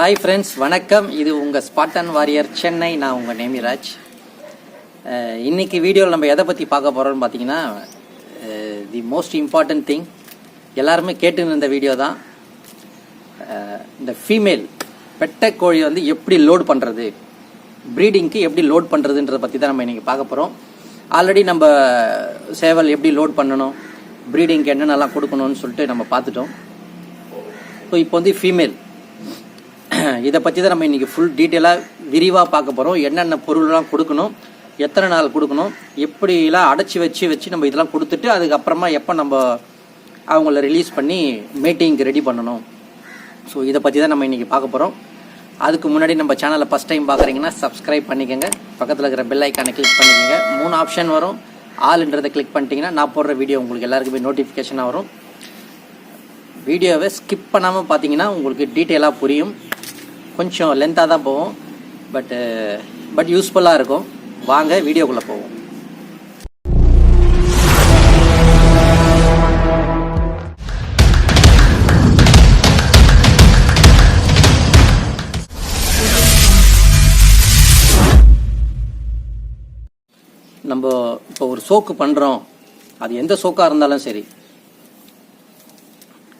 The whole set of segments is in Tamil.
ஹாய் ஃப்ரெண்ட்ஸ் வணக்கம். இது உங்கள் ஸ்பாட்டன் வாரியர் சென்னை நான் உங்கள் நேமிராஜ். இன்றைக்கி வீடியோவில் நம்ம எதை பற்றி பார்க்க போகிறோம்னு பார்த்தீங்கன்னா தி மோஸ்ட் இம்பார்ட்டன்ட் திங் எல்லாருமே கேட்டுன்னு இருந்த வீடியோ தான் இந்த ஃபீமேல் பெட்டை கோழி வந்து எப்படி லோட் பண்ணுறது ப்ரீடிங்க்கு எப்படி லோட் பண்ணுறதுன்றதை பற்றி தான் நம்ம இன்றைக்கி பார்க்க போகிறோம் ஆல்ரெடி நம்ம சேவல் எப்படி லோட் பண்ணணும்? ப்ரீடிங்க்கு என்னென்னலாம் கொடுக்கணும்னு சொல்லிட்டு நம்ம பார்த்துட்டோம். ஸோ இப்போ வந்து ஃபீமேல் இதை பற்றி தான் நம்ம இன்றைக்கி ஃபுல் டீட்டெயிலாக விரிவாக பார்க்க போகிறோம் என்னென்ன பொருள்லாம் கொடுக்கணும் எத்தனை நாள் கொடுக்கணும் எப்படிலாம் அடைச்சி வச்சு வச்சு நம்ம இதெல்லாம் கொடுத்துட்டு அதுக்கப்புறமா எப்போ நம்ம அவங்கள ரிலீஸ் பண்ணி மீட்டிங்க்கு ரெடி பண்ணணும். ஸோ இதை பற்றி தான் நம்ம இன்றைக்கி பார்க்க போகிறோம் அதுக்கு முன்னாடி நம்ம சேனலை ஃபஸ்ட் டைம் பார்க்குறீங்கன்னா சப்ஸ்கிரைப் பண்ணிக்கோங்க. பக்கத்தில் இருக்கிற பெல் ஐக்கானை கிளிக் பண்ணிக்கோங்க. மூணு ஆப்ஷன் வரும். ஆளுன்றதை கிளிக் பண்ணிட்டீங்கன்னா நான் போடுற வீடியோ உங்களுக்கு எல்லாருக்குமே நோட்டிஃபிகேஷனாக வரும். வீடியோவை ஸ்கிப் பண்ணாமல் பார்த்தீங்கன்னா உங்களுக்கு டீட்டெயிலாக புரியும். கொஞ்சம் லென்த்தாக தான் போகும் பட்டு பட் யூஸ்ஃபுல்லாக இருக்கும். வாங்க வீடியோக்குள்ளே போவோம். நம்ம இப்போ ஒரு சோக்கு பண்ணுறோம் அது எந்த சோக்காக இருந்தாலும் சரி.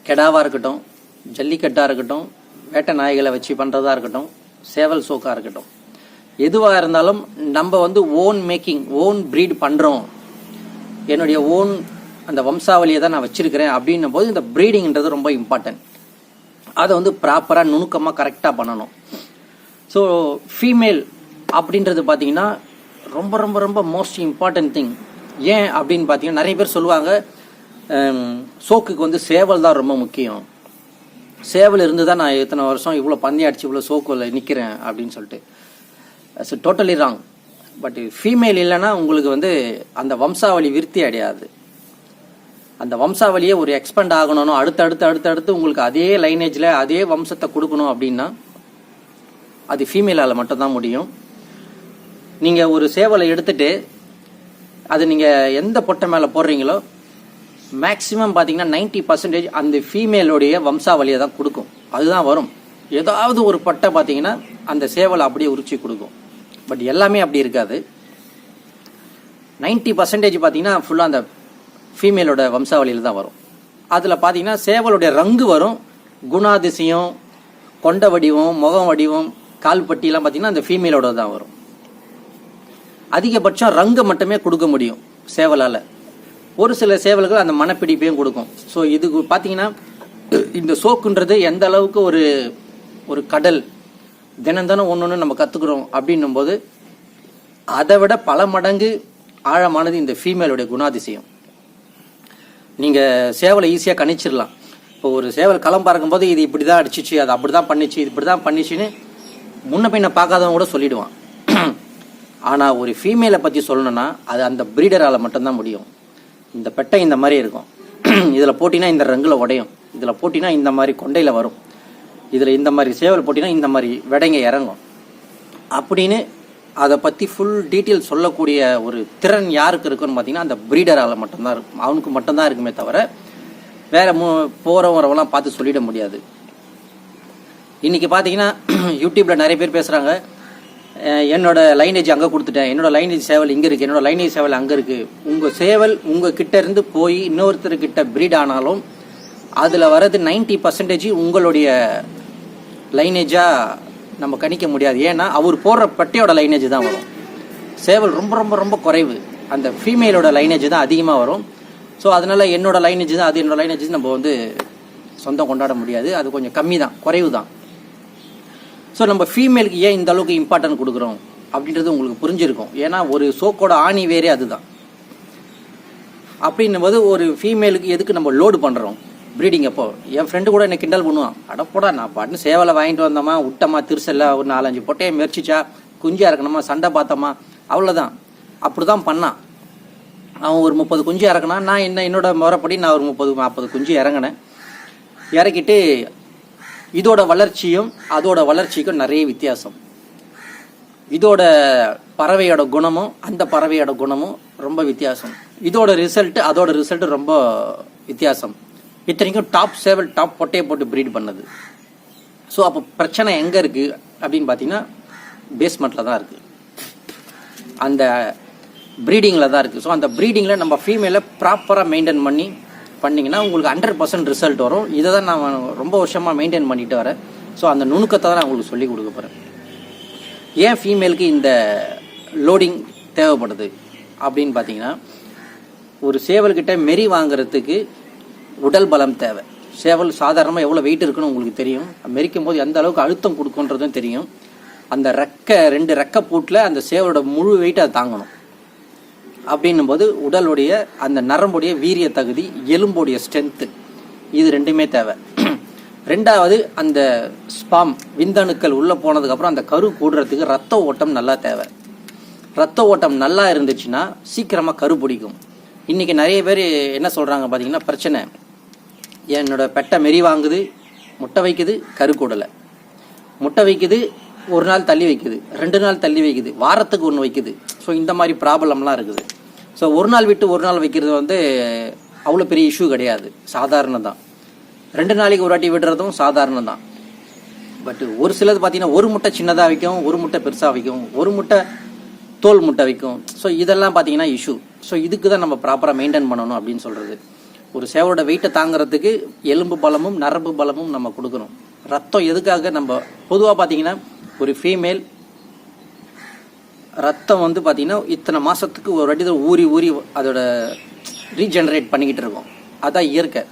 கெடாவாக இருக்கட்டும் ஜல்லிக்கட்டாக இருக்கட்டும் வேட்டை நாய்களை வச்சு பண்ணுறதா இருக்கட்டும் சேவல் சோக்காக இருக்கட்டும். எதுவாக இருந்தாலும் நம்ம வந்து ஓன் மேக்கிங் ஓன் ப்ரீட் பண்ணுறோம் என்னுடைய ஓன் அந்த வம்சாவளியை தான் நான் வச்சுருக்கிறேன் அப்படின்னும் போது இந்த ப்ரீடிங்கிறது ரொம்ப இம்பார்ட்டன்ட் அதை வந்து ப்ராப்பராக நுணுக்கமாக கரெக்டாக பண்ணணும். ஸோ ஃபீமேல் அப்படின்றது பார்த்தீங்கன்னா ரொம்ப ரொம்ப ரொம்ப மோஸ்ட் இம்பார்ட்டன்ட் திங் ஏன் அப்படின்னு பார்த்தீங்கன்னா நிறைய பேர் சொல்லுவாங்க சோக்குக்கு வந்து சேவல் தான் ரொம்ப முக்கியம். சேவல் இருந்து தான் நான் இத்தனை வருஷம் இவ்வளோ பந்தயம் அடிச்சு இவ்வளோ சோக்கில் நிற்கிறேன் அப்படின்னு சொல்லிட்டு. It's totally wrong but female இல்லைன்னா உங்களுக்கு வந்து அந்த வம்சாவளி விருத்தி அடையாது. அந்த வம்சாவளியே ஒரு எக்ஸ்பெண்ட் ஆகணும் அடுத்து அடுத்து அடுத்து அடுத்து உங்களுக்கு அதே லைனேஜில் அதே வம்சத்தை கொடுக்கணும் அப்படின்னா அது ஃபீமேலால் மட்டும்தான் முடியும். நீங்கள் ஒரு சேவலை எடுத்துட்டு அது நீங்கள் எந்த பொட்டை மேலே போடுறீங்களோ மேக்ஸிமம் பார்த்தீங்கன்னா நைன்டி பர்சன்டேஜ் அந்த ஃபீமேலோடைய வம்சாவளியை தான் கொடுக்கும். அதுதான் வரும். ஏதாவது ஒரு பட்டை பார்த்தீங்கன்னா அந்த சேவலை அப்படியே உரிச்சி கொடுக்கும். பட் எல்லாமே அப்படி இருக்காது. நைன்டி பர்சன்டேஜ் பார்த்தீங்கன்னா ஃபுல்லாக அந்த ஃபீமேலோட வம்சாவளியில் தான் வரும். அதில் பார்த்தீங்கன்னா சேவலுடைய ரங்கு வரும். குணாதிசயம் கொண்ட வடிவம் முகம் வடிவம் கால் பட்டியெல்லாம் பார்த்தீங்கன்னா அந்த ஃபீமேலோட தான் வரும். அதிகபட்சம் ரங்கை மட்டுமே கொடுக்க முடியும் சேவலால். ஒரு சில சேவல்கள் அந்த மனப்பிடிப்பையும் கொடுக்கும். ஸோ இதுக்கு பார்த்தீங்கன்னா இந்த சோக்குன்றது எந்த அளவுக்கு ஒரு ஒரு கடல் தினம் தினம் ஒன்று ஒன்று நம்ம கற்றுக்குறோம் அப்படின்னும் போது அதை விட பல மடங்கு ஆழமானது இந்த ஃபீமேலுடைய குணாதிசயம். நீங்கள் சேவலை ஈஸியாக கணிச்சிடலாம் இப்போ ஒரு சேவல் களம் பார்க்கும்போது இது இப்படி தான் அடிச்சிச்சு அது அப்படி தான் பண்ணிச்சு இது இப்படி தான் பண்ணிச்சுன்னு முன்ன பின்ன பார்க்காதவன் கூட சொல்லிடுவான். ஆனால் ஒரு ஃபீமேலை பற்றி சொல்லணும்னா அது அந்த ப்ரீடரால் மட்டும்தான் முடியும். இந்த பெட்டை இந்த மாதிரி இருக்கும். இதில் போட்டினா இந்த ரங்கில் உடையும். இதில் போட்டினா இந்த மாதிரி கொண்டையில் வரும். இதில் இந்த மாதிரி சேவல் போட்டினா இந்த மாதிரி விடைங்க இறங்கும். அப்படின்னு அதை பற்றி ஃபுல் டீட்டெயில் சொல்லக்கூடிய ஒரு திறன் யாருக்கு இருக்குன்னு பார்த்தீங்கன்னா அந்த ப்ரீடரால் மட்டும்தான் இருக்கும். அவனுக்கு மட்டும்தான் இருக்குமே தவிர வேறு மு போகிறவரவெல்லாம் பார்த்து சொல்லிட முடியாது. இன்றைக்கி பார்த்தீங்கன்னா யூடியூப்பில் நிறைய பேர் பேசுகிறாங்க என்னோட லைனேஜ் அங்கே கொடுத்துட்டேன். என்னோட லைனேஜ் சேவல் இங்கே இருக்குது என்னோட லைனேஜ் சேவல் அங்கே இருக்குது உங்கள் சேவல் உங்கள் கிட்ட இருந்து போய் இன்னொருத்தர்கிட்ட பிரீட் ஆனாலும் அதில் வர்றது நைன்டி பர்சன்டேஜ் உங்களுடைய லைனேஜாக நம்ம கணிக்க முடியாது. ஏன்னா அவர் போடுற பட்டியோட லைனேஜ் தான் வரும். சேவல் ரொம்ப ரொம்ப ரொம்ப குறைவு. அந்த ஃபீமேலோட லைனேஜ் தான் அதிகமாக வரும். ஸோ அதனால என்னோட லைனேஜ் தான் அது என்னோட லைனேஜ் நம்ம வந்து சொந்தம் கொண்டாட முடியாது. அது கொஞ்சம் கம்மி தான் குறைவு தான் ஸோ நம்ம ஃபீமேலுக்கு ஏன் இந்த அளவுக்கு இம்பார்ட்டன்ட் கொடுக்குறோம்? அப்படின்றது உங்களுக்கு புரிஞ்சிருக்கும். ஏன்னா ஒரு சோக்கோட ஆணி வேறே அதுதான். அப்படின்னும் போது ஒரு ஃபீமேலுக்கு எதுக்கு நம்ம லோடு பண்ணுறோம் ப்ரீடிங் அப்போ. என் ஃப்ரெண்டு கூட என்ன கிண்டல் பண்ணுவான். அடப்போடா நான் பாட்டுன்னு சேவலை வாங்கிட்டு வந்தோமா விட்டமா திருசல்ல ஒரு நாலஞ்சு பொட்டையை மெரிச்சிச்சா குஞ்சா இறக்கணுமா சண்டை பார்த்தோமா அவ்வளோதான் அப்படி தான் பண்ணான். அவன் ஒரு முப்பது குஞ்சு இறக்குனான். நான் என்ன என்னோட முறைப்படி நான் ஒரு முப்பது நாற்பது குஞ்சு இறங்கினேன். இறக்கிட்டு இதோட வளர்ச்சியும் அதோட வளர்ச்சிக்கும் நிறைய வித்தியாசம். இதோட பறவையோட குணமும் அந்த பறவையோட குணமும் ரொம்ப வித்தியாசம். இதோட ரிசல்ட் அதோட ரிசல்ட் ரொம்ப வித்தியாசம். இத்தனைக்கும் டாப் சேவல் டாப் பொட்டையை போட்டு ப்ரீட் பண்ணது. ஸோ அப்போ பிரச்சனை எங்கே இருக்குது அப்படின்னு பார்த்தீங்கன்னா பேஸ்மெண்ட்டில் தான் இருக்குது அந்த ப்ரீடிங்கில் தான் இருக்குது ஸோ அந்த ப்ரீடிங்கில் நம்ம ஃபீமேலை ப்ராப்பராக மெயின்டைன் பண்ணி பண்ணிங்கன்னா உங்களுக்கு ஹண்ட்ரட் பர்சன்ட் ரிசல்ட் வரும். இதை தான் நான் ரொம்ப வருஷமாக மெயின்டைன் பண்ணிட்டு வரேன். ஸோ அந்த நுணுக்கத்தை தான் நான் உங்களுக்கு சொல்லி கொடுக்க போகிறேன் ஏன் ஃபீமேலுக்கு இந்த லோடிங் தேவைப்படுது? அப்படின்னு பார்த்தீங்கன்னா ஒரு சேவல்கிட்ட மெரி வாங்குறதுக்கு உடல் பலம் தேவை. சேவல் சாதாரணமாக எவ்வளோ வெயிட் இருக்குன்னு உங்களுக்கு தெரியும். மெரிக்கும் போது எந்த அளவுக்கு அழுத்தம் கொடுக்குன்றதும் தெரியும். அந்த ரெக்கை ரெண்டு ரெக்கை பூட்டில் அந்த சேவலோட முழு வெயிட் அதை தாங்கணும். அப்படின்னும் போது உடலுடைய அந்த நரம்புடைய வீரிய தகுதி எலும்புடைய ஸ்ட்ரென்த்து இது ரெண்டுமே தேவை. ரெண்டாவது அந்த ஸ்பாம் விந்தணுக்கள் உள்ளே போனதுக்கப்புறம் அந்த கரு கூடுறதுக்கு ரத்த ஓட்டம் நல்லா தேவை. ரத்த ஓட்டம் நல்லா இருந்துச்சுன்னா சீக்கிரமாக கரு பிடிக்கும். இன்றைக்கி நிறைய பேர் என்ன சொல்கிறாங்க பார்த்தீங்கன்னா பிரச்சனை. என்னோட பெட்டை மெரி வாங்குது முட்டை வைக்குது கரு கூடலை. முட்டை வைக்குது ஒரு நாள் தள்ளி வைக்குது ரெண்டு நாள் தள்ளி வைக்குது வாரத்துக்கு ஒன்று வைக்குது. ஸோ இந்த மாதிரி ப்ராப்ளம்லாம் இருக்குது. ஸோ ஒரு நாள் விட்டு ஒரு நாள் வைக்கிறது வந்து அவ்வளோ பெரிய இஷ்யூ கிடையாது. சாதாரணம் தான் ரெண்டு நாளைக்கு ஒரு வாட்டி விடுறதும் சாதாரணம் தான் பட் ஒரு சிலது பார்த்தீங்கன்னா ஒரு முட்டை சின்னதாக வைக்கும் ஒரு முட்டை பெருசாக வைக்கும் ஒரு முட்டை தோல் முட்டை வைக்கும். ஸோ இதெல்லாம் பார்த்தீங்கன்னா இஷ்யூ ஸோ இதுக்கு தான் நம்ம ப்ராப்பராக மெயின்டைன் பண்ணணும் அப்படின்னு சொல்கிறது ஒரு சேவலோட வெயிட்டை தாங்கிறதுக்கு எலும்பு பலமும் நரம்பு பலமும் நம்ம கொடுக்கணும். ரத்தம் எதுக்காக நம்ம பொதுவாக பார்த்தீங்கன்னா ஒரு ஃபீமேல் ரத்தம் வந்து பார்த்திங்கன்னா இத்தனை மாதத்துக்கு ஒரு வாட்டி தான் ஊறி ஊறி அதோட ரீஜெனரேட் பண்ணிக்கிட்டு இருக்கும். அதான் இயற்கை.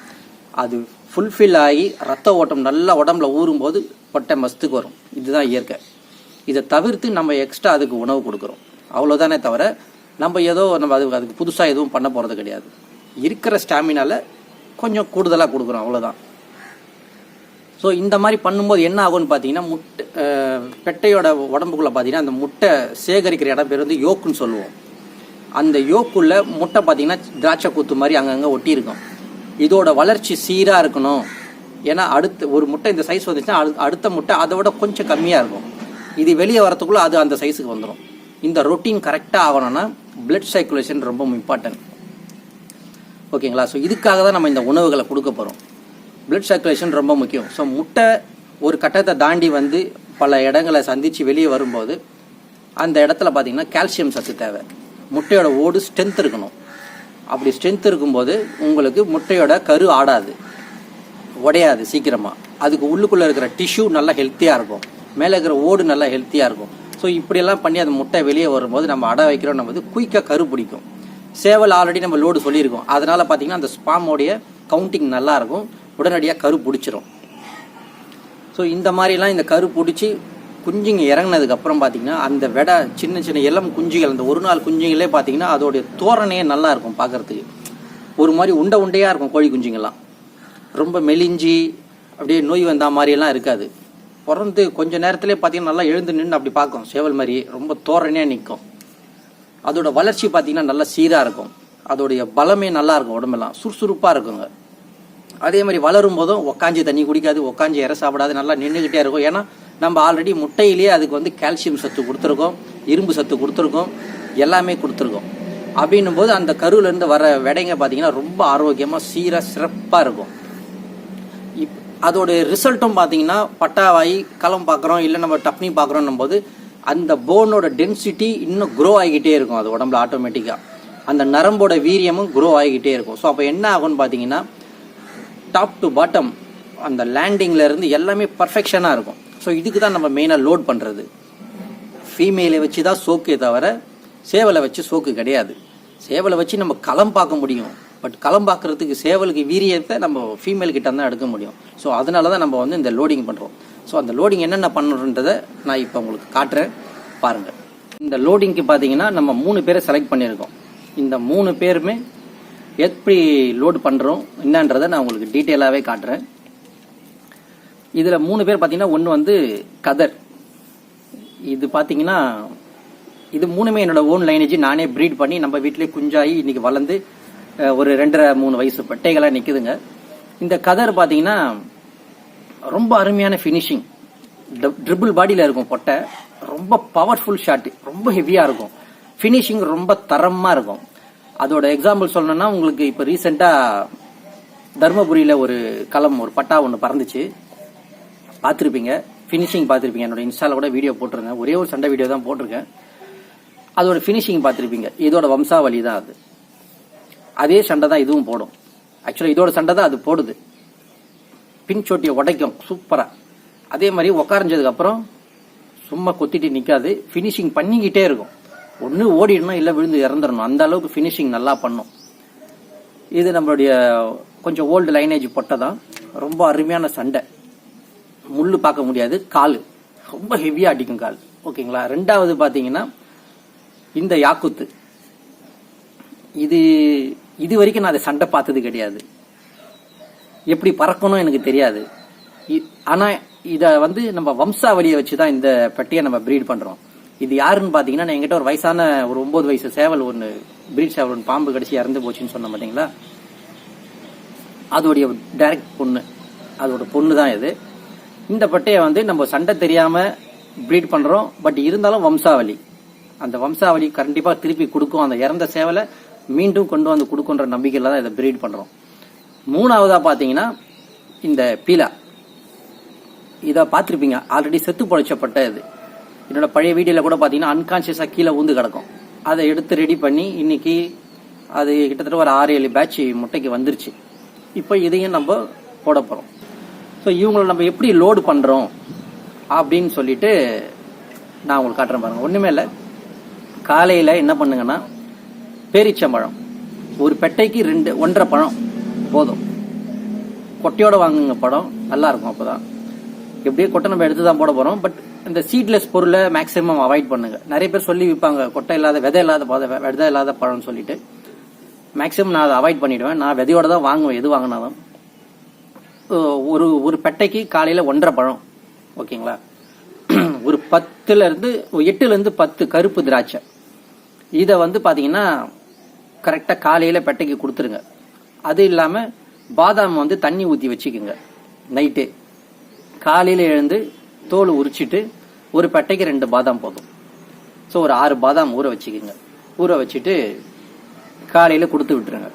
அது ஃபுல்ஃபில் ஆகி ரத்த ஓட்டம் நல்லா உடம்புல ஊறும்போது பட்டை மஸ்துக்கு வரும். இதுதான் இயற்கை. இதை தவிர்த்து நம்ம எக்ஸ்ட்ரா அதுக்கு உணவு கொடுக்குறோம். அவ்வளோதானே தவிர நம்ம ஏதோ நம்ம அது அதுக்கு புதுசாக எதுவும் பண்ண போகிறது கிடையாது. இருக்கிற ஸ்டாமினால கொஞ்சம் கூடுதலாக கொடுக்குறோம். அவ்வளோதான் ஸோ இந்த மாதிரி பண்ணும்போது என்ன ஆகும்னு பார்த்தீங்கன்னா முட்டை பெட்டையோட உடம்புக்குள்ளே பார்த்தீங்கன்னா அந்த முட்டை சேகரிக்கிற இடம் பேர் வந்து யோக்குன்னு சொல்லுவோம். அந்த யோக்குள்ள முட்டை பார்த்தீங்கன்னா திராட்சை கூத்து மாதிரி அங்கங்கே ஒட்டியிருக்கும். இதோட வளர்ச்சி சீராக இருக்கணும். ஏன்னா அடுத்து ஒரு முட்டை இந்த சைஸ் வந்துச்சுன்னா அடு- அடுத்த முட்டை அதை விட கொஞ்சம் கம்மியாக இருக்கும். இது வெளியே வரத்துக்குள்ளே அது அந்த சைஸுக்கு வந்துடும் இந்த ரொட்டீன் கரெக்டாக ஆகணும்னா பிளட் சர்க்குலேஷன் ரொம்ப இம்பார்ட்டன்ட் ஓகேங்களா? ஸோ இதுக்காக தான் நம்ம இந்த உணவுகளை கொடுக்க போகிறோம் பிளட் சர்க்குலேஷன் ரொம்ப முக்கியம். ஸோ முட்டை ஒரு கட்டத்தை தாண்டி வந்து பல இடங்களை சந்தித்து வெளியே வரும்போது அந்த இடத்துல பார்த்தீங்கன்னா கால்சியம் சத்து தேவை. முட்டையோட ஓடு ஸ்ட்ரென்த் இருக்கணும். அப்படி ஸ்ட்ரென்த் இருக்கும்போது உங்களுக்கு முட்டையோட கரு ஆடாது. உடையாது சீக்கிரமாக அதுக்கு உள்ளுக்குள்ளே இருக்கிற டிஷ்யூ நல்லா ஹெல்த்தியாக இருக்கும். மேலே இருக்கிற ஓடு நல்லா ஹெல்த்தியாக இருக்கும். ஸோ இப்படியெல்லாம் பண்ணி அந்த முட்டை வெளியே வரும்போது நம்ம அடை வைக்கிறோம் நம்ம வந்து குயிக்காக கரு பிடிக்கும். சேவல் ஆல்ரெடி நம்ம லோடு சொல்லியிருக்கோம். அதனால் பார்த்தீங்கன்னா அந்த ஸ்பாமோடைய கவுண்டிங் நல்லாயிருக்கும் உடனடியாக கரு பிடிச்சிரும். ஸோ இந்த மாதிரிலாம் இந்த கரு பிடிச்சி குஞ்சுங்க இறங்கினதுக்கப்புறம் பார்த்தீங்கன்னா அந்த வெடை சின்ன சின்ன இளம் குஞ்சுகள் அந்த ஒரு நாள் குஞ்சுங்களே பார்த்தீங்கன்னா அதோடைய தோரணையே நல்லா இருக்கும் பார்க்கறதுக்கு ஒரு மாதிரி உண்டை உண்டையாக இருக்கும் கோழி குஞ்சுங்கள்லாம் ரொம்ப மெலிஞ்சி அப்படியே நோய் வந்த மாதிரியெல்லாம் இருக்காது. பிறந்து கொஞ்ச நேரத்திலே பார்த்தீங்கன்னா நல்லா எழுந்து நின்று அப்படி பார்க்கும் சேவல் மாதிரி ரொம்ப தோரணையாக நிற்கும் அதோட வளர்ச்சி பார்த்தீங்கன்னா நல்லா சீராக இருக்கும். அதோடைய பலமே நல்லா இருக்கும் உடம்பெல்லாம். சுறுசுறுப்பாக இருக்குங்க. அதே மாதிரி வளரும் போதும் உக்காஞ்சி தண்ணி குடிக்காது உக்காஞ்சி இற சாப்பிடாது நல்லா நின்றுக்கிட்டே இருக்கும். ஏன்னா நம்ம ஆல்ரெடி முட்டையிலேயே அதுக்கு வந்து கால்சியம் சத்து கொடுத்துருக்கோம் இரும்பு சத்து கொடுத்துருக்கோம் எல்லாமே கொடுத்துருக்கோம். அப்படின்னும் போது அந்த கருவிலேருந்து வர விடைங்க பார்த்தீங்கன்னா ரொம்ப ஆரோக்கியமாக சீராக சிறப்பாக இருக்கும். இப் அதோட ரிசல்ட்டும் பார்த்தீங்கன்னா பட்டாவாயி களம் பார்க்குறோம் இல்லை நம்ம டப்னி பார்க்குறோன்னும் போது அந்த போனோட டென்சிட்டி இன்னும் க்ரோ ஆகிக்கிட்டே இருக்கும். அது உடம்புல ஆட்டோமேட்டிக்காக அந்த நரம்போட வீரியமும் க்ரோ ஆகிக்கிட்டே இருக்கும். ஸோ அப்போ என்ன ஆகும்னு பார்த்தீங்கன்னா டாப் டு பாட்டம் அந்த லேண்டிங்கில் இருந்து எல்லாமே பர்ஃபெக்ஷனாக இருக்கும். ஸோ இதுக்கு தான் நம்ம மெயினாக லோட் பண்ணுறது ஃபீமேலை வச்சு தான் சோக்கே தவிர சேவலை வச்சு சோக்கு கிடையாது. சேவலை வச்சு நம்ம களம் பார்க்க முடியும். பட் களம் பார்க்கறதுக்கு சேவலுக்கு வீரியத்தை நம்ம ஃபீமேல் கிட்ட தான் எடுக்க முடியும். ஸோ அதனால தான் நம்ம வந்து இந்த லோடிங் பண்ணுறோம் ஸோ அந்த லோடிங் என்னென்ன பண்ணுறன்றதை நான் இப்போ உங்களுக்கு காட்டுறேன். பாருங்கள் இந்த லோடிங்க்கு பார்த்தீங்கன்னா நம்ம மூணு பேரை செலக்ட் பண்ணியிருக்கோம். இந்த மூணு பேருமே எப்படி லோடு பண்ணுறோம் என்னன்றதை நான் உங்களுக்கு டீட்டெயிலாகவே காட்டுறேன். இதில் மூணு பேர் பார்த்தீங்கன்னா ஒன்று வந்து கதர். இது பார்த்தீங்கன்னா இது மூணுமே என்னோட ஓன் லைனேஜ் நானே ப்ரீட் பண்ணி நம்ம வீட்டிலே குஞ்சாகி இன்றைக்கி வளர்ந்து ஒரு ரெண்டரை மூணு வயசு பட்டைகளாக நிற்குதுங்க இந்த கதர் பார்த்தீங்கன்னா ரொம்ப அருமையான ஃபினிஷிங் ட்ரிபிள் பாடியில் இருக்கும் பொட்டை. ரொம்ப பவர்ஃபுல் ஷாட்டு ரொம்ப ஹெவியாக இருக்கும். ஃபினிஷிங் ரொம்ப தரமாக இருக்கும். அதோட எக்ஸாம்பிள் சொல்லணும்னா உங்களுக்கு இப்போ ரீசெண்டாக தருமபுரியில் ஒரு களம் ஒரு பட்டா ஒன்று பறந்துச்சு. பார்த்துருப்பீங்க. ஃபினிஷிங் பார்த்துருப்பீங்க. என்னோட இன்ஸ்டால கூட வீடியோ போட்டிருக்கேன் ஒரே ஒரு சண்டை வீடியோ தான் போட்டிருக்கேன். அதோட ஃபினிஷிங் பார்த்துருப்பீங்க. இதோட வம்சாவளி தான் அது. அதே சண்டை தான் இதுவும் போடும். ஆக்சுவலாக இதோட சண்டை தான் அது போடுது. பின் சோட்டியை உடைக்கும். சூப்பராக அதே மாதிரி உக்காரஞ்சதுக்கப்புறம் சும்மா கொத்திட்டு நிற்காது ஃபினிஷிங் பண்ணிக்கிட்டே இருக்கும். ஒன்று ஓடிடணும் இல்லை விழுந்து இறந்துடணும். அந்த அளவுக்கு ஃபினிஷிங் நல்லா பண்ணும். இது நம்மளுடைய கொஞ்சம் ஓல்டு லைனேஜ் பொட்டை தான் ரொம்ப அருமையான சண்டை. முள் பார்க்க முடியாது கால். ரொம்ப ஹெவியாக அடிக்கும் கால். ஓகேங்களா? ரெண்டாவது பார்த்தீங்கன்னா இந்த யாக்குத்து. இது இது வரைக்கும் நான் அதை சண்டை பார்த்தது கிடையாது. எப்படி பறக்கணும் எனக்கு தெரியாது. இ- இதை வந்து நம்ம வம்சாவளியை வச்சு தான் இந்த பெட்டியை நம்ம ப்ரீட் பண்ணுறோம் இது யாருன்னு பாத்தீங்கன்னா நான் எங்கிட்ட ஒரு வயசான ஒரு ஒன்பது வயசு சேவல் ஒன்று பிரீட் சேவல் ஒன்று பாம்பு கடிச்சு இறந்து போச்சுன்னு சொன்ன பார்த்தீங்களா அதோடைய டைரக்ட் பொண்ணு. அதோட பொண்ணு தான் இது. இந்த பட்டையை வந்து நம்ம சண்டை தெரியாம ப்ரீட் பண்றோம். பட் இருந்தாலும் வம்சாவளி. அந்த வம்சாவளி கண்டிப்பாக திருப்பி கொடுக்கும். அந்த இறந்த சேவலை மீண்டும் கொண்டு வந்து கொடுக்குன்ற நம்பிக்கையில் தான் இதை ப்ரீட் பண்ணுறோம் மூணாவதாக பார்த்தீங்கன்னா இந்த பீலா. இதை பார்த்துருப்பீங்க. ஆல்ரெடி செத்து பொழைச்சப்பட்ட இது. என்னோட பழைய வீடியோவில் கூட பார்த்தீங்கன்னா அன்கான்ஷியஸாக கீழே ஊந்து கிடக்கும். அதை எடுத்து ரெடி பண்ணி இன்னைக்கு அது கிட்டத்தட்ட ஒரு ஆறு ஏழு பேட்ச் முட்டைக்கு வந்துருச்சு. இப்போ இதையும் நம்ம போட போகிறோம் ஸோ இவங்களை நம்ம எப்படி லோடு பண்ணுறோம் அப்படின்னு சொல்லிட்டு நான் உங்களுக்கு காட்டுறேன் பாருங்க. ஒன்றுமே இல்லை. காலையில் என்ன பண்ணுங்கன்னா பேரிச்சம்பழம். ஒரு பெட்டைக்கு ரெண்டு ஒன்றரை பழம். போதும். கொட்டையோட வாங்குங்க படம் நல்லாயிருக்கும் அப்போ தான் எப்படியே கொட்டை நம்ம எடுத்து தான் போட போகிறோம் பட் இந்த சீட்லெஸ் பொருளை மேக்ஸிமம் அவாய்ட் பண்ணுங்க. நிறைய பேர் சொல்லி விற்பாங்க கொட்டை இல்லாத விதை இல்லாத விதை இல்லாத பழம்னு சொல்லிட்டு. மேக்ஸிமம் நான் அதை அவாய்ட் பண்ணிடுவேன். நான் விதையோட தான் வாங்குவேன் எது வாங்கினாலும். ஒரு ஒரு பெட்டைக்கு காலையில ஒன்றரை பழம் ஓகேங்களா? ஒரு பத்துல இருந்து எட்டுல இருந்து பத்து கருப்பு திராட்சை. இதை வந்து பாத்தீங்கன்னா கரெக்டா காலையில பெட்டைக்கு கொடுத்துருங்க. அது இல்லாம பாதாம் வந்து தண்ணி ஊத்தி வச்சுக்கோங்க நைட்டு காலையில எழுந்து தோல் உரிச்சிட்டு ஒரு பெட்டைக்கு ரெண்டு பாதாம் போதும். ஸோ ஒரு ஆறு பாதாம் ஊற வச்சுக்கோங்க. ஊற வச்சுட்டு காலையில் கொடுத்து விட்டுருங்க.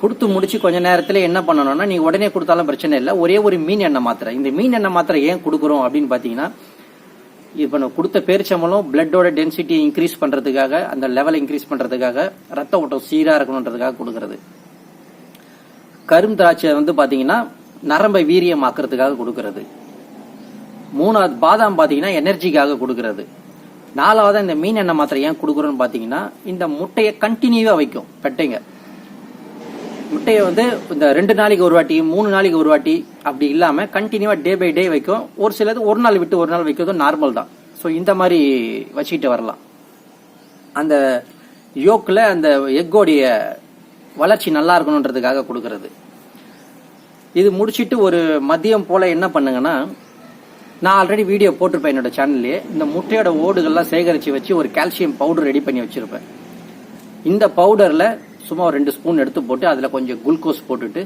கொடுத்து முடிச்சு கொஞ்ச நேரத்தில் என்ன பண்ணணும்னா நீ உடனே கொடுத்தாலும் பிரச்சனை இல்லை. ஒரே ஒரு மீன் எண்ணெய் மாத்திரை. இந்த மீன் எண்ணெய் மாத்திரை ஏன் கொடுக்குறோம் அப்படின்னு பார்த்தீங்கன்னா இப்போ நம்ம கொடுத்த பேரிச்சம்பளம் பிளட்டோட டென்சிட்டி இன்க்ரீஸ் பண்ணுறதுக்காக அந்த லெவல் இன்க்ரீஸ் பண்ணுறதுக்காக ரத்த ஓட்டம் சீராக இருக்கணுன்றதுக்காக கொடுக்கறது. கரும் திராட்சை வந்து பார்த்தீங்கன்னா நரம்பை வீரியமாக்குறதுக்காக கொடுக்கறது. மூணாவது பாதாம் பார்த்தீங்கன்னா எனர்ஜிக்காக கொடுக்கறது. நாலாவது இந்த மீன் எண்ணெய் மாத்திரை ஏன் கொடுக்குறோன்னு பார்த்தீங்கன்னா இந்த முட்டையை கண்டினியூவாக வைக்கும் பெட்டைங்க. முட்டையை வந்து இந்த ரெண்டு நாளைக்கு ஒரு வாட்டி மூணு நாளைக்கு ஒரு வாட்டி அப்படி இல்லாமல் கண்டினியூவாக டே பை டே வைக்கும். ஒரு சிலது ஒரு நாள் விட்டு ஒரு நாள் வைக்கிறதும் நார்மல் தான். ஸோ இந்த மாதிரி வச்சுக்கிட்டு வரலாம். அந்த யோக்கில் அந்த எக்கோடைய வளர்ச்சி நல்லா இருக்கணுன்றதுக்காக கொடுக்கறது. இது முடிச்சிட்டு ஒரு மதியம் போல என்ன பண்ணுங்கன்னா நான் ஆல்ரெடி வீடியோ போட்டிருப்பேன் என்னோட சேனல்லே இந்த முட்டையோட ஓடுகள்லாம் சேகரித்து வச்சு ஒரு கால்சியம் பவுடர் ரெடி பண்ணி வச்சுருப்பேன். இந்த பவுடரில் சும்மா ஒரு ரெண்டு ஸ்பூன் எடுத்து போட்டு அதில் கொஞ்சம் குளுக்கோஸ் போட்டுட்டு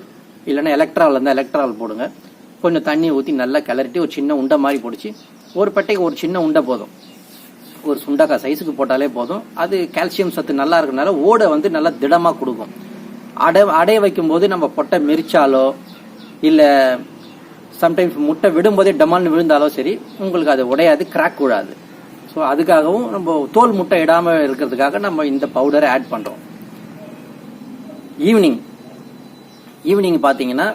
இல்லைன்னா எலக்ட்ரால் இருந்தால் எலக்ட்ரால் போடுங்க. கொஞ்சம் தண்ணி ஊற்றி நல்லா கிளறிட்டு ஒரு சின்ன உண்டை மாதிரி பிடிச்சி ஒரு பெட்டைக்கு ஒரு சின்ன உண்டை போதும். ஒரு சுண்டக்காய் சைஸுக்கு போட்டாலே போதும். அது கால்சியம் சத்து நல்லா இருக்கனால ஓடை வந்து நல்லா திடமாக கொடுக்கும். அடை அடைய வைக்கும்போது நம்ம பொட்டை மெரிச்சாலோ இல்லை சம்டைம்ஸ் முட்டை விடும்போதே டமால்னு விழுந்தாலும் சரி உங்களுக்கு அது உடையாது கிராக் விழாது ஸோ அதுக்காகவும் நம்ம தோல் முட்டை இடாமல் இருக்கிறதுக்காக நம்ம இந்த பவுடரை ஆட் பண்ணுறோம் ஈவினிங் ஈவினிங் பார்த்தீங்கன்னா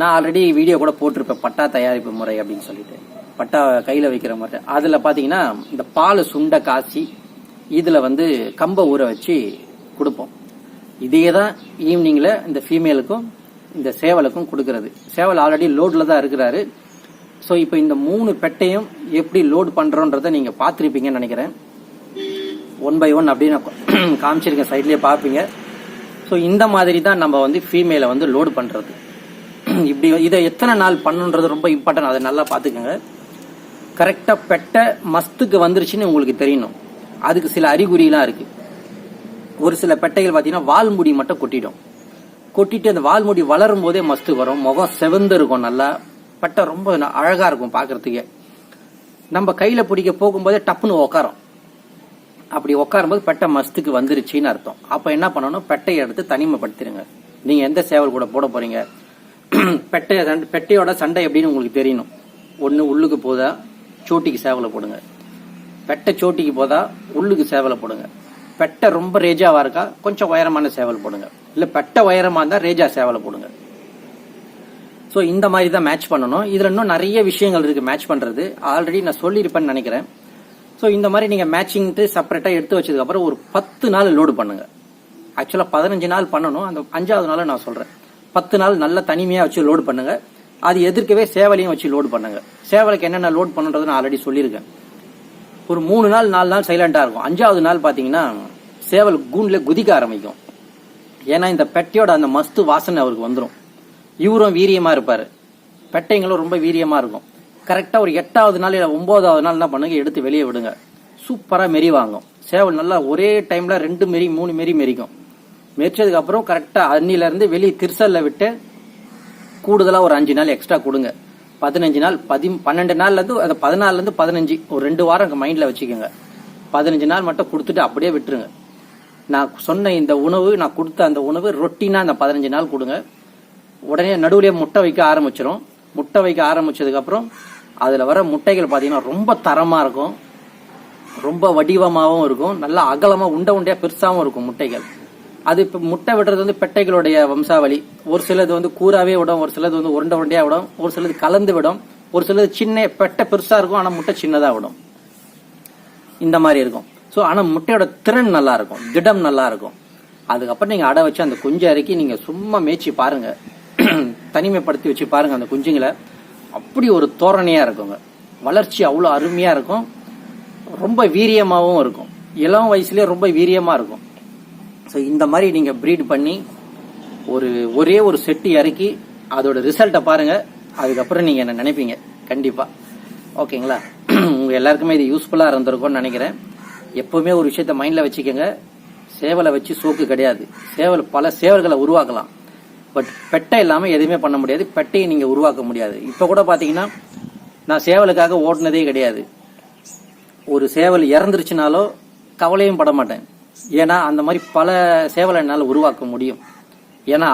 நான் ஆல்ரெடி வீடியோ கூட போட்டிருப்பேன் பட்டா தயாரிப்பு முறை அப்படின்னு சொல்லிட்டு. பட்டா கையில் வைக்கிற முறை. அதில் பார்த்தீங்கன்னா இந்த பால் சுண்ட காய்ச்சி இதில் வந்து கம்பை ஊற வச்சு கொடுப்போம். இதே தான் ஈவினிங்கில் இந்த ஃபீமேலுக்கும் இந்த சேவலுக்கும் கொடுக்கறது. சேவல் ஆல்ரெடி லோடில் தான் இருக்கிறாரு. ஸோ இப்போ இந்த மூணு பெட்டையும் எப்படி லோடு பண்ணுறோன்றதை நீங்கள் பார்த்துருப்பீங்கன்னு நினைக்கிறேன். ஒன் பை ஒன் அப்படின்னு காமிச்சிருக்கேன் சைட்லேயே பார்ப்பீங்க. ஸோ இந்த மாதிரி தான் நம்ம வந்து ஃபீமேலை வந்து லோடு பண்ணுறது இப்படி இதை எத்தனை நாள் பண்ணுன்றது ரொம்ப இம்பார்ட்டன்ட் அதை நல்லா பார்த்துக்கோங்க. கரெக்டாக பெட்டை மஸ்துக்கு வந்துருச்சுன்னு உங்களுக்கு தெரியணும். அதுக்கு சில அறிகுறிலாம் இருக்கு. ஒரு சில பெட்டைகள் பார்த்தீங்கன்னா வால்முடி மட்டும் கொட்டிடும். கொட்டிட்டு அந்த வால்முடி வளரும் போதே மஸ்து வரும். முகம் செவந்து இருக்கும். நல்லா பெட்டை ரொம்ப அழகா இருக்கும் பார்க்கறதுக்கே. நம்ம கையில பிடிக்க போகும்போதே டப்புன்னு உக்காரும். அப்படி உட்காரும்போது பெட்டை மஸ்துக்கு வந்துருச்சுன்னு அர்த்தம். அப்ப என்ன பண்ணணும்? பெட்டையை எடுத்து தனிமைப்படுத்திடுங்க நீங்க எந்த சேவல் கூட போட போறீங்க? பெட்டையை சண்டை பெட்டையோட சண்டை எப்படின்னு உங்களுக்கு தெரியணும். ஒன்று உள்ளுக்கு போதா சோட்டிக்கு சேவலை போடுங்க. பெட்டை சோட்டிக்கு போதா உள்ளுக்கு சேவலை போடுங்க. பெட்டை ரொம்ப ரேஜாவா இருக்கா? கொஞ்சம் உயரமான சேவல் போடுங்க. இல்லை பெட்டை உயரமா இருந்தா ரேஜா சேவலை போடுங்க. ஸோ இந்த மாதிரி தான் மேட்ச் பண்ணணும். இதில் இன்னும் நிறைய விஷயங்கள் இருக்கு மேட்ச் பண்றது. ஆல்ரெடி நான் சொல்லியிருப்பேன்னு நினைக்கிறேன். ஸோ இந்த மாதிரி நீங்க மேட்சிங்ட்டு செப்பரேட்டாக எடுத்து வச்சதுக்கு அப்புறம் ஒரு பத்து நாள் லோடு பண்ணுங்க. ஆக்சுவலாக பதினஞ்சு நாள் பண்ணணும். அந்த அஞ்சாவது நாள் நான் சொல்றேன். பத்து நாள் நல்ல தனிமையாக வச்சு லோடு பண்ணுங்க. அது எதிர்க்கவே சேவலையும் வச்சு லோடு பண்ணுங்க. சேவலுக்கு என்னென்ன லோட் பண்ணுன்றது நான் ஆல்ரெடி சொல்லியிருக்கேன். ஒரு மூணு நாள் நாலு நாள் சைலண்டாக இருக்கும். அஞ்சாவது நாள் பார்த்தீங்கன்னா சேவல் கூண்டில் குதிக்க ஆரம்பிக்கும். ஏன்னா இந்த பெட்டையோட அந்த மஸ்து வாசனை அவருக்கு வந்துடும் இவரும் வீரியமா இருப்பாரு. பெட்டைங்களும் ரொம்ப வீரியமா இருக்கும். கரெக்டாக ஒரு எட்டாவது நாள் இல்லை ஒன்பதாவது நாள் என்ன பண்ணுங்க எடுத்து வெளியே விடுங்க. சூப்பராக மெரி வாங்கும். சேவல் நல்லா ஒரே டைமில் ரெண்டு மெரி மூணு மெரி மெரிக்கும். மெரிச்சதுக்கப்புறம் கரெக்டாக கரெக்டா வெளியே திருசலில் விட்டு கூடுதலாக ஒரு அஞ்சு நாள் எக்ஸ்ட்ரா கொடுங்க. பதினஞ்சு நாள் பதி பன்னெண்டு நாள்லேருந்து அந்த அது பதினஞ்சு ஒரு ரெண்டு வாரம் மைண்ட்ல வச்சுக்கோங்க. பதினஞ்சு நாள் மட்டும் கொடுத்துட்டு அப்படியே விட்டுருங்க. நான் சொன்ன இந்த உணவு நான் கொடுத்த அந்த உணவு ரொட்டீனா அந்த பதினஞ்சு நாள் கொடுங்க. உடனே நடுவுலேயே முட்டை வைக்க ஆரம்பிச்சிடும் முட்டை வைக்க ஆரம்பித்ததுக்கப்புறம் அதில் வர முட்டைகள் பார்த்தீங்கன்னா ரொம்ப தரமாக இருக்கும். ரொம்ப வடிவமாகவும் இருக்கும். நல்லா அகலமாக உண்டை உண்டையாக பெருசாகவும் இருக்கும் முட்டைகள். அது இப்ப முட்டை விடுறது வந்து பெட்டைகளுடைய வம்சாவளி. ஒரு சிலது வந்து கூறாவே விடும் ஒரு சிலது வந்து உருண்டை உருண்டையா விடும் ஒரு சிலது கலந்து விடும் ஒரு சிலது சின்ன பெட்டை பெருசா இருக்கும் ஆனா முட்டை சின்னதா விடும். இந்த மாதிரி இருக்கும். ஸோ ஆனால் முட்டையோட திறன் நல்லா இருக்கும் திடம் நல்லா இருக்கும். அதுக்கப்புறம் நீங்கள் அடை வச்சு அந்த குஞ்சை இறக்கி நீங்கள் சும்மா மேய்ச்சி பாருங்க. தனிமைப்படுத்தி வச்சு பாருங்க அந்த குஞ்சுங்களை. அப்படி ஒரு தோரணையாக இருக்குங்க. வளர்ச்சி அவ்வளோ அருமையாக இருக்கும். ரொம்ப வீரியமாகவும் இருக்கும். இளம் வயசுலேயே ரொம்ப வீரியமாக இருக்கும். ஸோ இந்த மாதிரி நீங்கள் ப்ரீட் பண்ணி ஒரு ஒரே ஒரு செட்டு இறக்கி அதோட ரிசல்ட்டை பாருங்கள் அதுக்கப்புறம் நீங்கள் என்ன நினைப்பீங்க? கண்டிப்பாக ஓகேங்களா? உங்கள் எல்லாருக்குமே இது யூஸ்ஃபுல்லாக இருந்திருக்கும்னு நினைக்கிறேன். எப்போவுமே ஒரு விஷயத்த மைண்டில் வச்சுக்கோங்க. சேவலை வச்சு சோக்கு கிடையாது. சேவல் பல சேவல்களை உருவாக்கலாம். பட் பெட்டை இல்லாமல் எதுவுமே பண்ண முடியாது. பெட்டையை நீங்கள் உருவாக்க முடியாது. இப்போ கூட பார்த்தீங்கன்னா நான் சேவலுக்காக ஓட்டுனதே கிடையாது. ஒரு சேவல் இறந்துருச்சுனாலோ கவலையும் பட மாட்டேன். ஏன்னா அந்த மாதிரி பல சேவலை என்னால் உருவாக்க முடியும். ஏன்னா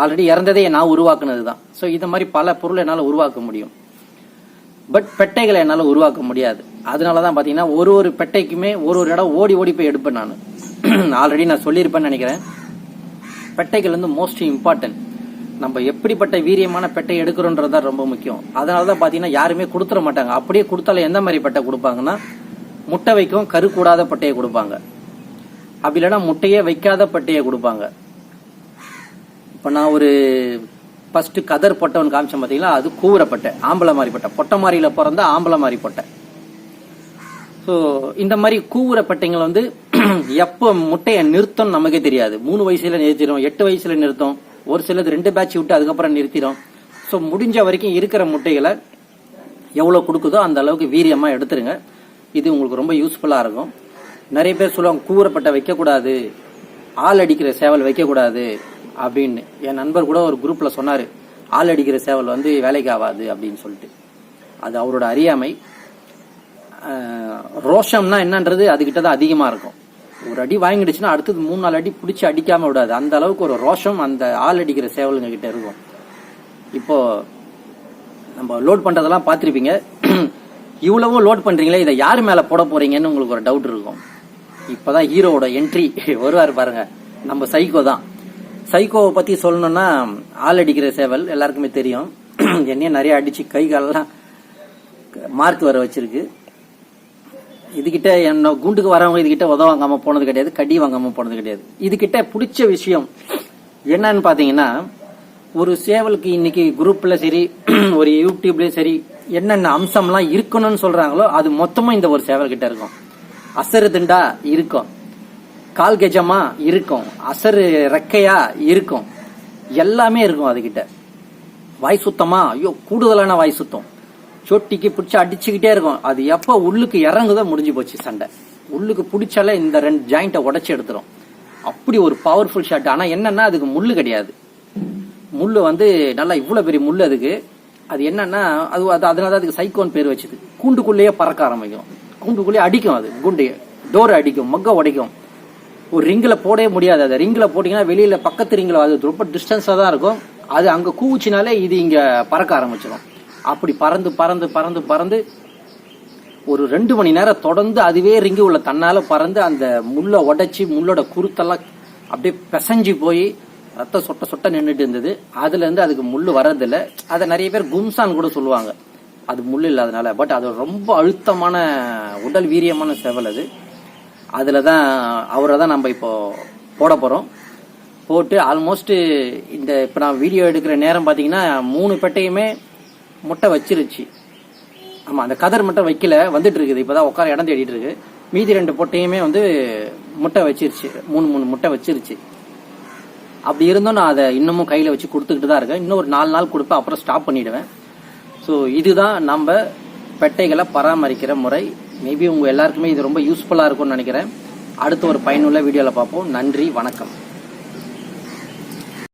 ஆல்ரெடி இறந்ததே நான் உருவாக்குனது தான் ஸோ இந்த மாதிரி பல பொருளை என்னால் உருவாக்க முடியும். பட் பெட்டைகளை என்னால் உருவாக்க முடியாது. அதனால தான் பார்த்தீங்கன்னா ஒரு ஒரு பெட்டைக்குமே ஒரு ஒரு இடம் ஓடி ஓடி போய் எடுப்பேன் நான். ஆல்ரெடி நான் சொல்லியிருப்பேன்னு நினைக்கிறேன். பெட்டைகள் வந்து மோஸ்ட் இம்பார்ட்டன்ட் நம்ம எப்படிப்பட்ட வீரியமான பெட்டை எடுக்கிறோன்றது தான் ரொம்ப முக்கியம். அதனால தான் பார்த்தீங்கன்னா யாருமே கொடுத்துட மாட்டாங்க. அப்படியே கொடுத்தாலும் எந்த மாதிரி பெட்டை கொடுப்பாங்கன்னா முட்டை வைக்கும் கரு கூடாத பட்டையை கொடுப்பாங்க. அப்படி இல்லைன்னா முட்டையே வைக்காத பட்டையை கொடுப்பாங்க. இப்போ நான் ஒரு ஃபஸ்ட்டு கதர் பொட்டவன் காமிச்சேன் பார்த்தீங்களா அது கூவுறப்பட்டை ஆம்பளை மாதிரி பட்டை. பொட்டை மாதிரியில பிறந்த ஆம்பளை மாதிரி பொட்டை. ஸோ இந்த மாதிரி கூவுற பட்டைங்களை வந்து எப்போ முட்டையை நிறுத்தம் நமக்கே தெரியாது. மூணு வயசுல நிறுத்திடும் எட்டு வயசுல நிறுத்தம். ஒரு சிலது ரெண்டு பேட்ச் விட்டு அதுக்கப்புறம் நிறுத்திடும் ஸோ முடிஞ்ச வரைக்கும் இருக்கிற முட்டைகளை எவ்வளோ கொடுக்குதோ அந்த அளவுக்கு வீரியமாக எடுத்துருங்க. இது உங்களுக்கு ரொம்ப யூஸ்ஃபுல்லாக இருக்கும். நிறைய பேர் சொல்லுவாங்க கூறப்பட்ட வைக்கக்கூடாது ஆள் அடிக்கிற சேவல் வைக்கக்கூடாது அப்படின்னு. என் நண்பர் கூட ஒரு குரூப்பில் சொன்னார் ஆள் அடிக்கிற சேவல் வந்து வேலைக்கு ஆகாது அப்படின்னு சொல்லிட்டு. அது அவரோட அறியாமை. ரோஷம்னா என்னன்றது அதுக்கிட்ட தான் அதிகமாக இருக்கும். ஒரு அடி வாங்கிடுச்சுன்னா அடுத்தது மூணு நாலு அடி பிடிச்சி அடிக்காம விடாது. அந்த அளவுக்கு ஒரு ரோஷம் அந்த ஆள் அடிக்கிற சேவலுங்க கிட்ட இருக்கும். இப்போ நம்ம லோட் பண்ணுறதெல்லாம் பார்த்துருப்பீங்க. இவ்வளவும் லோட் பண்ணுறீங்களே இதை யார் மேலே போட போகிறீங்கன்னு உங்களுக்கு ஒரு டவுட் இருக்கும். இப்பதான் ஹீரோவோட என்ட்ரி வருவார் பாருங்க. நம்ம சைக்கோ தான். சைக்கோவை பத்தி சொல்லணும்னா ஆள் அடிக்கிற சேவல் எல்லாருக்குமே தெரியும். என்னையே நிறைய அடிச்சு கை காலெல்லாம் மார்க் வர வச்சிருக்கு. இதுகிட்ட என்ன குண்டுக்கு வரவங்க இதுகிட்ட உதவ வாங்காம போனது கிடையாது கடி வாங்காம போனது கிடையாது. இதுகிட்ட பிடிச்ச விஷயம் என்னன்னு பாத்தீங்கன்னா ஒரு சேவலுக்கு இன்னைக்கு குரூப்ல சரி ஒரு யூடியூப்லயும் சரி என்னென்ன அம்சம்லாம் இருக்கணும்னு சொல்றாங்களோ அது மொத்தமா இந்த ஒரு சேவல் கிட்ட இருக்கும். அசருதுண்டா இருக்கும். கால் கெஜமா இருக்கும். அசரு ரெக்கையா இருக்கும். எல்லாமே இருக்கும் அதுகிட்ட. வாய் சுத்தமா? ஐயோ கூடுதலான வாய் சுத்தம். சொட்டிக்கு பிடிச்சி அடிச்சுக்கிட்டே இருக்கும். அது எப்ப உள்ளுக்கு இறங்குதோ முடிஞ்சு போச்சு சண்டை. உள்ளுக்கு பிடிச்சாலே இந்த ரெண்டு ஜாயிண்ட்டை உடச்சி எடுத்துரும். அப்படி ஒரு பவர்ஃபுல் ஷாட் ஆனா என்னன்னா அதுக்கு முள்ளு கிடையாது. முள்ளு வந்து நல்லா இவ்வளவு பெரிய முள்ளு அதுக்கு. அது என்னன்னா அது அது அதனால தான் அதுக்கு சைக்கோன் பேர் வச்சுது. கூண்டுக்குள்ளேயே பறக்க ஆரம்பிக்கும். கூண்டுக்குள்ளேயே அடிக்கும் அது குண்டு. டோரை அடிக்கும் மக்க உடைக்கும். ஒரு ரிங்கில் போடவே முடியாது. அதை ரிங்கில் போட்டிங்கன்னா வெளியில் பக்கத்து ரிங்கில் அது ரொம்ப டிஸ்டன்ஸாக தான் இருக்கும். அது அங்கே கூவுச்சினாலே இது இங்கே பறக்க ஆரம்பிச்சிடும் அப்படி பறந்து பறந்து பறந்து பறந்து ஒரு ரெண்டு மணி நேரம் தொடர்ந்து அதுவே ரிங்கு உள்ள தன்னால பறந்து அந்த முள்ளை உடைச்சி முள்ளோட குருத்தெல்லாம் அப்படியே பிசைஞ்சு போய் ரத்தம் சொட்ட சொட்ட நின்றுட்டு இருந்தது. அதுலேருந்து அதுக்கு முள் வர்றதில்லை. அதை நிறைய பேர் கும்சான் கூட சொல்லுவாங்க. அது முள் இல்லாதனால. பட் அது ரொம்ப அழுத்தமான உடல் வீரியமான செவல் அது. அதில் தான் அவரை தான் நம்ம இப்போ போட போகிறோம் போட்டு ஆல்மோஸ்ட்டு இந்த இப்போ நான் வீடியோ எடுக்கிற நேரம் பார்த்தீங்கன்னா மூணு பெட்டையுமே முட்டை வச்சிருச்சு. ஆமாம் அந்த கதர் மட்டும் வைக்கல வந்துட்டு இருக்குது இப்போ தான் உட்கார இடம் தேடிட்டு இருக்கு. மீதி ரெண்டு பொட்டையுமே வந்து முட்டை வச்சிருச்சு. மூணு மூணு முட்டை வச்சிருச்சு. அப்படி இருந்தும் நான் அதை இன்னமும் கையில் வச்சு கொடுத்துக்கிட்டு தான் இருக்கேன். இன்னும் ஒரு நாலு நாள் கொடுப்பேன் அப்புறம் ஸ்டாப் பண்ணிவிடுவேன் ஸோ இதுதான் நம்ம பெட்டைகளை பராமரிக்கிற முறை. மேபி உங்கள் எல்லாருக்குமே இது ரொம்ப யூஸ்ஃபுல்லாக இருக்கும்னு நினைக்கிறேன். அடுத்த ஒரு பயனுள்ள வீடியோவில் பார்ப்போம். நன்றி வணக்கம்.